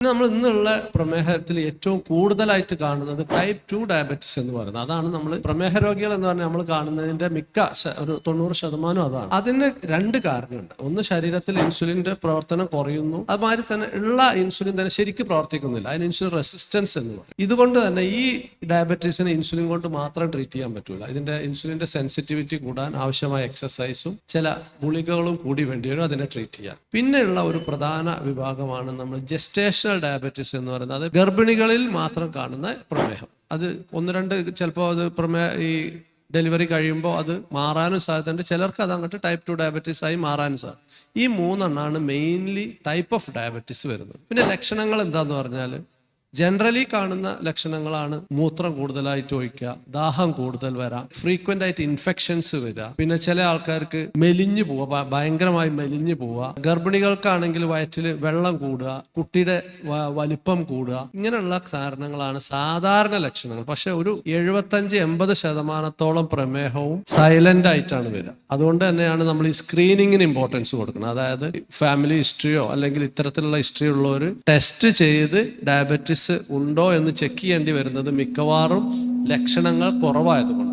പിന്നെ നമ്മൾ ഇന്നുള്ള പ്രമേഹത്തിൽ ഏറ്റവും കൂടുതലായിട്ട് കാണുന്നത് ടൈപ്പ് ടു ഡയബറ്റിസ് എന്ന് പറയുന്നത്. അതാണ് നമ്മൾ പ്രമേഹ രോഗികൾ എന്ന് പറഞ്ഞാൽ നമ്മൾ കാണുന്നതിന്റെ മിക്ക ഒരു തൊണ്ണൂറ് ശതമാനം അതാണ്. അതിന് രണ്ട് കാരണമുണ്ട്. ഒന്ന് ശരീരത്തിൽ ഇൻസുലിന്റെ പ്രവർത്തനം കുറയുന്നു. അതുമാതിരി തന്നെ ഉള്ള ഇൻസുലിൻ തന്നെ ശരിക്കും പ്രവർത്തിക്കുന്നില്ല. അതിന് ഇൻസുലിൻ റെസിസ്റ്റൻസ് എന്ന് പറയും. ഇതുകൊണ്ട് തന്നെ ഈ ഡയബറ്റീസിന് ഇൻസുലിൻ കൊണ്ട് മാത്രം ട്രീറ്റ് ചെയ്യാൻ പറ്റൂല. ഇതിന്റെ ഇൻസുലിന്റെ സെൻസിറ്റിവിറ്റി കൂടാൻ ആവശ്യമായ എക്സസൈസും ചില ഗുളികകളും കൂടി വേണ്ടി വരും അതിനെ ട്രീറ്റ് ചെയ്യാൻ. പിന്നെയുള്ള ഒരു പ്രധാന വിഭാഗമാണ് നമ്മൾ ജസ്റ്റേഷണൽ ഡയബറ്റീസ് എന്ന് പറയുന്നത് അത് ഗർഭിണികളിൽ മാത്രം കാണുന്ന പ്രമേഹം. അത് ഒന്ന് രണ്ട് ചിലപ്പോൾ അത് പ്രമേ ഈ ഡെലിവറി കഴിയുമ്പോൾ അത് മാറാനും സാധ്യതയുണ്ട്. ചിലർക്ക് അത് അങ്ങോട്ട് ടൈപ്പ് ടു ഡയബറ്റീസ് ആയി മാറാനും സാധ്യത ഈ മൂന്നെണ്ണമാണ് മെയിൻലി ടൈപ്പ് ഓഫ് ഡയബറ്റീസ് വരുന്നത്. പിന്നെ ലക്ഷണങ്ങൾ എന്താന്ന് പറഞ്ഞാൽ ജനറലി കാണുന്ന ലക്ഷണങ്ങളാണ് മൂത്രം കൂടുതലായിട്ട് ഒഴിക്കുക ദാഹം കൂടുതൽ വരാം ഫ്രീക്വന്റ് ആയിട്ട് ഇൻഫെക്ഷൻസ് വരിക പിന്നെ ചില ആൾക്കാർക്ക് മെലിഞ്ഞു പോവുക ഭയങ്കരമായി മെലിഞ്ഞു പോവുക. ഗർഭിണികൾക്കാണെങ്കിൽ വയറ്റിൽ വെള്ളം കൂടുക കുട്ടിയുടെ വലിപ്പം കൂടുക. ഇങ്ങനെയുള്ള കാരണങ്ങളാണ് സാധാരണ ലക്ഷണങ്ങൾ. പക്ഷെ ഒരു എഴുപത്തഞ്ച് എൺപത് ശതമാനത്തോളം പ്രമേഹവും സൈലന്റ് ആയിട്ടാണ് വരിക അതുകൊണ്ട് തന്നെയാണ് നമ്മൾ ഈ സ്ക്രീനിങ്ങിന് ഇമ്പോർട്ടൻസ് കൊടുക്കുന്നത്. അതായത് ഫാമിലി ഹിസ്റ്ററിയോ അല്ലെങ്കിൽ ഇത്തരത്തിലുള്ള ഹിസ്റ്ററി ഉള്ളവർ ടെസ്റ്റ് ചെയ്ത് ഡയബറ്റിസ് ഉണ്ടോ എന്ന് ചെക്ക് ചെയ്യേണ്ടി വരുന്നത് മിക്കവാറും ലക്ഷണങ്ങൾ കുറവായതുകൊണ്ട്